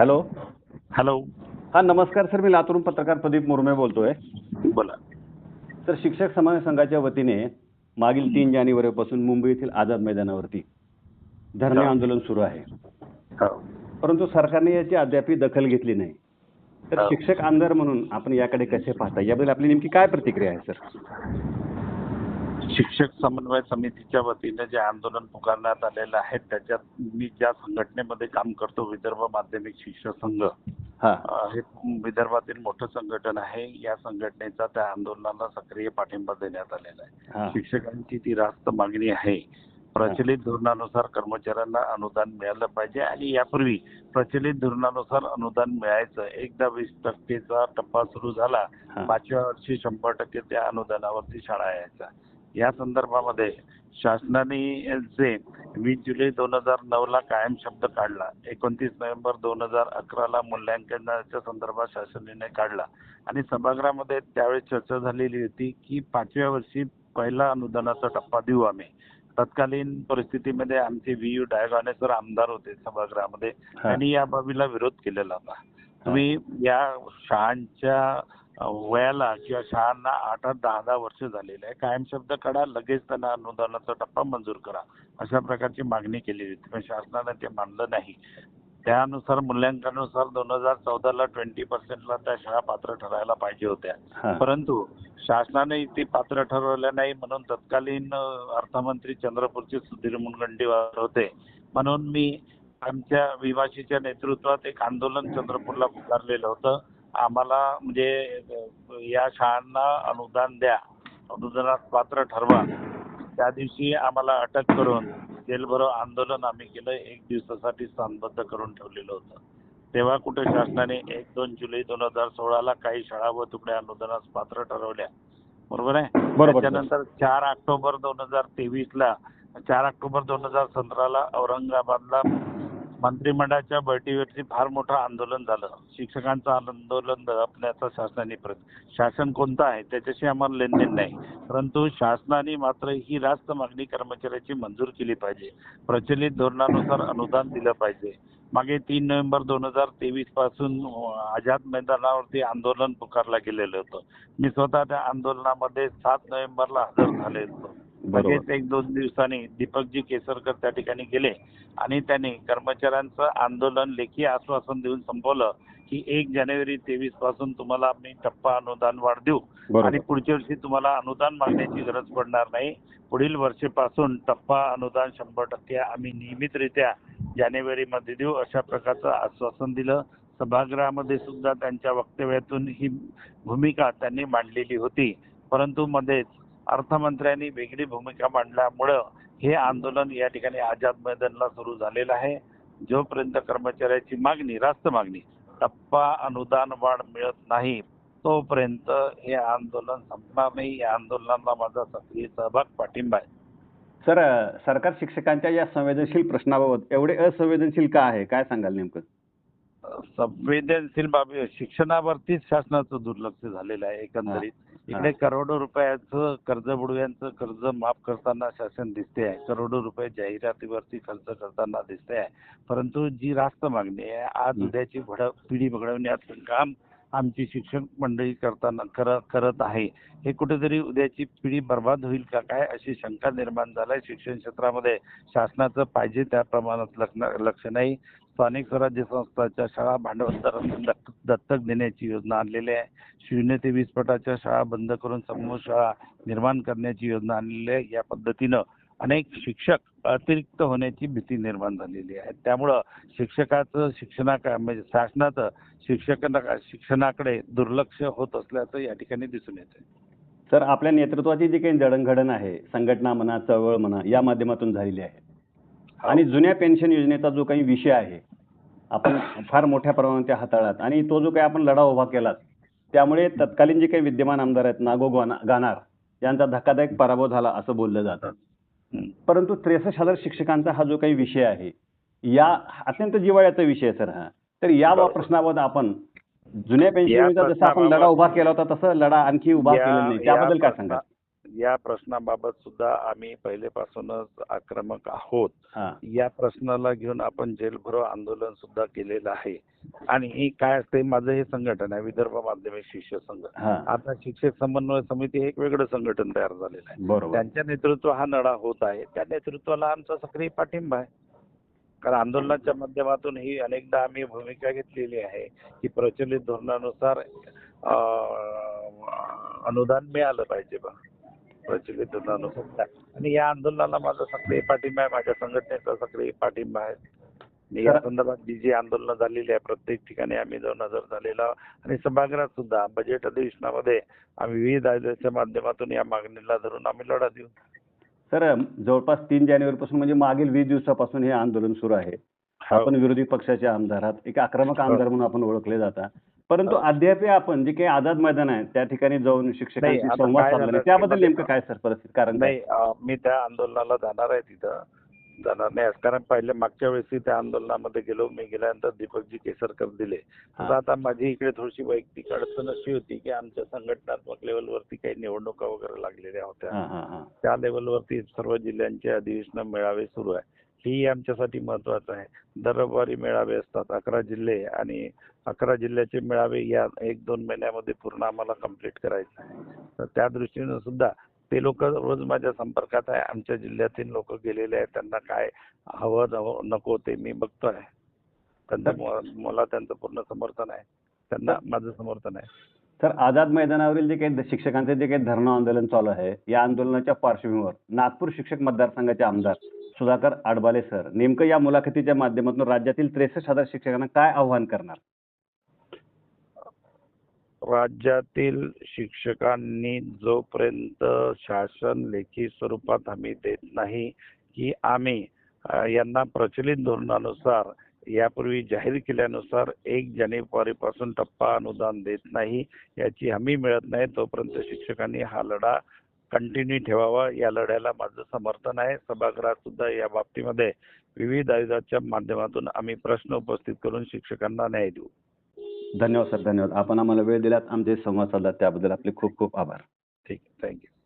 Hello. Hello. हा नमस्कार sir मी लातूरून पत्रकार प्रदीप मुर्मे बोलतोय. बोला. तर शिक्षक समाज संघाच्या वतीने मागील तीन जानेवारीपासून मुंबई येथील आझाद मैदानावरती धरणे हा. आंदोलन सुरू आहे. हो. परंतु सरकारने याची अद्याप दखल घेतली नाही. तर हा. शिक्षक आमदार म्हणून आपण याकडे कसे पाहता? याबद्दल आपली नेमकी काय प्रतिक्रिया आहे सर? शिक्षक समन्वय समितीच्या वतीने जे आंदोलन पुकारण्यात आलेलं आहे त्याच्यात मी ज्या संघटनेमध्ये काम करतो विदर्भ माध्यमिक शिक्षक संघ हा. विदर्भातील मोठं संघटन आहे. या संघटनेचा त्या आंदोलनाला सक्रिय पाठिंबा देण्यात आलेला आहे. शिक्षकांची ती रास्त मागणी आहे. प्रचलित धोरणानुसार कर्मचाऱ्यांना अनुदान मिळालं पाहिजे आणि यापूर्वी प्रचलित धोरणानुसार अनुदान मिळायचं. एकदा वीस टक्केचा टप्पा सुरू झाला. पाचव्या वर्षी शंभर टक्के त्या अनुदानावरती शाळा यायच्या. या संदर्भामध्ये शासनाने जे वीस जुलै दोन हजार नऊ ला कायम शब्द काढला. एकोणतीस नोव्हेंबर दोन हजार अकरा ला मूल्यांकनाच्या संदर्भात शासनाने काढला. आणि सभागृहामध्ये त्यावेळी चर्चा झालेली होती की पाचव्या वर्षी पहिला अनुदानाचा टप्पा देऊ आम्ही. तत्कालीन परिस्थितीमध्ये आमचे व्ही यू डायगाने सर आमदार होते सभागृहामध्ये. त्यांनी या बाबीला विरोध केलेला होता. तुम्ही या शाळांच्या वयाला किंवा शाळांना आठ आठ दहा दहा वर्ष झालेले आहे कायम शब्द काढा लगेच त्यांना अनुदानाचा टप्पा मंजूर करा. अशा प्रकारची मागणी केली होती पण शासनाने ते मानलं नाही. त्यानुसार मूल्यांकनानुसार दोन हजार चौदाला ट्वेंटी पर्सेंटला त्या शाळा पात्र ठरायला पाहिजे होत्या. परंतु शासनाने ते पात्र ठरवलं नाही. म्हणून तत्कालीन अर्थमंत्री चंद्रपूरचे सुधीर मुनगंटीवार होते. म्हणून मी आमच्या विभाषीच्या नेतृत्वात एक आंदोलन चंद्रपूरला पुकारलेलं होतं. आम्हाला म्हणजे या शाळांना अनुदान द्या. अनुदानात पात्र ठरवा. त्या दिवशी आम्हाला अटक करून जेलभरो आंदोलन आम्ही केलं. एक दिवसासाठी स्थानबद्ध करून ठेवलेलं होतं. तेव्हा कुठे शासनाने एक दोन जुलै दोन हजार सोळाला काही शाळा व तुकड्या अनुदानास पात्र ठरवल्या. बरोबर आहे. त्याच्यानंतर चार ऑक्टोबर दोन हजार तेवीस ला चार ऑक्टोबर दोन हजार सतराला औरंगाबादला मंत्रिमंडळाच्या बैठकीवरती फार मोठं आंदोलन झालं. शिक्षकांचं आंदोलन दडपण्याचा शासनाने प्रयत्न शासन कोणतं आहे? त्याच्याशी आम्हाला लेनदेन नाही. परंतु शासनाने मात्र ही रास्त मागणी कर्मचाऱ्याची मंजूर केली पाहिजे. प्रचलित धोरणानुसार अनुदान दिलं पाहिजे. मागे तीन नोव्हेंबर दोन हजार तेवीसपासून आझाद मैदानावरती आंदोलन पुकारलं गेलेलं होतं. मी स्वतः त्या आंदोलनामध्ये सात नोव्हेंबरला हजर झाले होतो लगेच एक दोन दिवसांनी दीपकजी केसरकर त्या ठिकाणी गेले आणि त्यांनी कर्मचाऱ्यांचं आंदोलन लेखी आश्वासन देऊन संपवलं की एक जानेवारी तेवीसपासून तुम्हाला आम्ही टप्पा अनुदान वाढ देऊ आणि पुढच्या वर्षी तुम्हाला अनुदान मागण्याची गरज पडणार नाही. पुढील वर्षीपासून टप्पा अनुदान शंभर टक्के आम्ही नियमितरित्या जानेवारीमध्ये देऊ अशा प्रकारचं आश्वासन दिलं. सभागृहामध्ये सुद्धा त्यांच्या वक्तव्यातून ही भूमिका त्यांनी मांडलेली होती. परंतु मध्येच अर्थमंत्र्यांनी वेगळी भूमिका मांडल्यामुळं हे आंदोलन या ठिकाणी आझाद मैदानला सुरू झालेलं आहे. जोपर्यंत कर्मचाऱ्याची मागणी रास्त मागणी टप्पा अनुदान वाढ मिळत नाही तोपर्यंत हे आंदोलन संपणार नाही. या आंदोलनाला माझा सक्रिय सहभाग पाठिंबा आहे. सर सरकार शिक्षकांच्या या संवेदनशील प्रश्नाबाबत एवढे असंवेदनशील का आहे? काय सांगाल नेमकं? संवेदनशील बाबी शिक्षणावरतीच शासनाचं दुर्लक्ष झालेलं आहे एकंदरीत. इकडे करोडो रुपयाचं कर्ज बुडव्यांचं कर्ज माफ करताना शासन दिसते आहे करोडो रुपये जाहिरातीवरती खर्च करताना दिसते आहे परंतु जी रास्त मागणी आहे आज. उद्याची भड पिढी घडवण्याचं काम आमची शिक्षक मंडळी करताना कर करत आहे. हे कुठेतरी उद्याची पिढी बर्बाद होईल का काय अशी शंका निर्माण झालाय शिक्षण क्षेत्रामध्ये शासनाचं पाहिजे त्या प्रमाणात लक्ष लक्ष नाही. स्थानिक स्वराज्य संस्थाच्या शाळा भांडवलदारांना दत्तक देण्याची योजना आणलेली आहे. शून्य ते वीस पटाच्या शाळा बंद करून समूह शाळा निर्माण करण्याची योजना आणलेली आहे. या पद्धतीनं अनेक शिक्षक अतिरिक्त होण्याची भीती निर्माण झालेली आहे. त्यामुळं शिक्षकाचं शिक्षणा म्हणजे शासनाचं शिक्षकांना शिक्षणाकडे दुर्लक्ष होत असल्याचं या ठिकाणी दिसून येतं सर आपल्या नेतृत्वाची जी काही जडणघडण आहे संघटना म्हणा चळवळ म्हणा या माध्यमातून झालेली आहे. आणि जुन्या पेन्शन योजनेचा जो काही विषय आहे आपण फार मोठ्या प्रमाणात त्या हाताळलात आणि तो जो काही आपण लढा उभा केलात त्यामुळे तत्कालीन जे काही विद्यमान आमदार आहेत नागो गानार यांचा धक्कादायक पराभव झाला असं बोललं जातं. हं. परंतु त्रेसष्ट हजार शिक्षकांचा हा जो काही विषय आहे या अत्यंत जिव्हाळ्याचा विषय आहे सर हा. तर या. प्रश्नाबाबत आपण जुन्या पेन्शन जसा आपण लढा उभा केला होता तसं लढा आणखी उभा केलेला नाही. त्याबद्दल काय सांगा या प्रश्नाबाबत सुद्धा आम्ही पहिलेपासूनच आक्रमक आहोत. या प्रश्नाला घेऊन आपण जेलभरो आंदोलन सुद्धा केलेलं आहे. आणि हे काय असते माझं हे संघटन आहे विदर्भ माध्यमिक शिक्षक संघ. आता शिक्षक समन्वय समिती हे एक वेगळं संघटन तयार झालेलं आहे. बरोबर. त्यांच्या नेतृत्व हा लढा होत आहे. त्या नेतृत्वाला आमचा सक्रिय पाठिंबा आहे. कारण आंदोलनाच्या माध्यमातून ही अनेकदा आम्ही भूमिका घेतलेली आहे की प्रचलित धोरणानुसार अनुदान मिळालं पाहिजे बा. प्रचलित धोरणानुसार आणि या आंदोलनाला माझा सक्रिय पाठिंबा आहे माझ्या संघटनेचा सक्रिय पाठिंबा आहे. आणि या संदर्भात जी जी आंदोलनं झालेली आहे प्रत्येक ठिकाणी आम्ही जाऊन हजर झालेलो. आणि सभागृहात सुद्धा बजेट अधिवेशनामध्ये आम्ही विविध आयोजनाच्या माध्यमातून या मागणीला धरून आम्ही लढा देऊ. सर जवळपास तीन जानेवारीपासून म्हणजे मागील वीस दिवसापासून हे आंदोलन सुरू आहे. आपण विरोधी पक्षाचे आमदार आहात. एक आक्रमक आमदार म्हणून आपण ओळखले जाता. परंतु. अद्याप आपण जे काही आझाद मैदान आहे त्या ठिकाणी जाऊन शिक्षकांशी नाही, आता संवाद काय साधला. झालं त्याबद्दल नेमकं काय सर परिस्थिती कारण काय? नाही अं, मी त्या आंदोलनाला जाणार आहे तिथं. जाणार नाही कारण पहिले मागच्या वेळेस त्या आंदोलनामध्ये गेलो. मी गेल्यानंतर दीपकजी केसरकर दिले. तर आता माझी इकडे थोडीशी वैयक्तिक अडचण अशी होती की आमच्या संघटनात्मक लेवलवरती काही निवडणुका वगैरे लागलेल्या होत्या. हा हा हा. त्या लेवलवरती सर्व जिल्ह्यांचे अधिवेशन मेळावे सुरू आहे. ही आमच्यासाठी महत्वाचं आहे. दरबारी मेळावे असतात अकरा जिल्हे आणि अकरा जिल्ह्याचे मेळावे या एक दोन महिन्यामध्ये पूर्ण आम्हाला कंप्लीट करायचं आहे. तर त्या दृष्टीनं सुद्धा ते लोक रोज माझ्या संपर्कात आहे. आमच्या जिल्ह्यातील लोक गेलेले आहेत. त्यांना काय हवं नको ते मी बघतोय. आहे त्यांना मला त्यांचं पूर्ण समर्थन आहे. त्यांना माझं समर्थन आहे. तर आझाद मैदानावरील जे काही शिक्षकांचे जे काही धरणं आंदोलन चालू आहे या आंदोलनाच्या पार्श्वभूमीवर नागपूर शिक्षक मतदारसंघाचे आमदार सुधाकर आडबाले सर नेमकं या मुलाखतीच्या माध्यमातून राज्यातील त्रेसष्ट हजार शिक्षकांना काय आव्हान करणार? राज्यातील शिक्षकांनी जोपर्यंत शासन लेखी स्वरूपात हमी देत नाही की आम्ही यांना प्रचलित धोरणानुसार यापूर्वी जाहीर केल्यानुसार एक जानेवारीपासून टप्पा अनुदान देत नाही याची हमी मिळत नाही तोपर्यंत शिक्षकांनी हा लढा कंटिन्यू ठेवावा. या लढ्याला माझं समर्थन आहे. सभागृहात सुद्धा या बाबतीमध्ये विविध आयोगाच्या माध्यमातून आम्ही प्रश्न उपस्थित करून शिक्षकांना न्याय देऊ. धन्यवाद सर. धन्यवाद. आपण आम्हाला वेळ दिलात. आमचे संवाद साधला. त्याबद्दल आपले खूप खूप आभार. ठीक. थँक्यू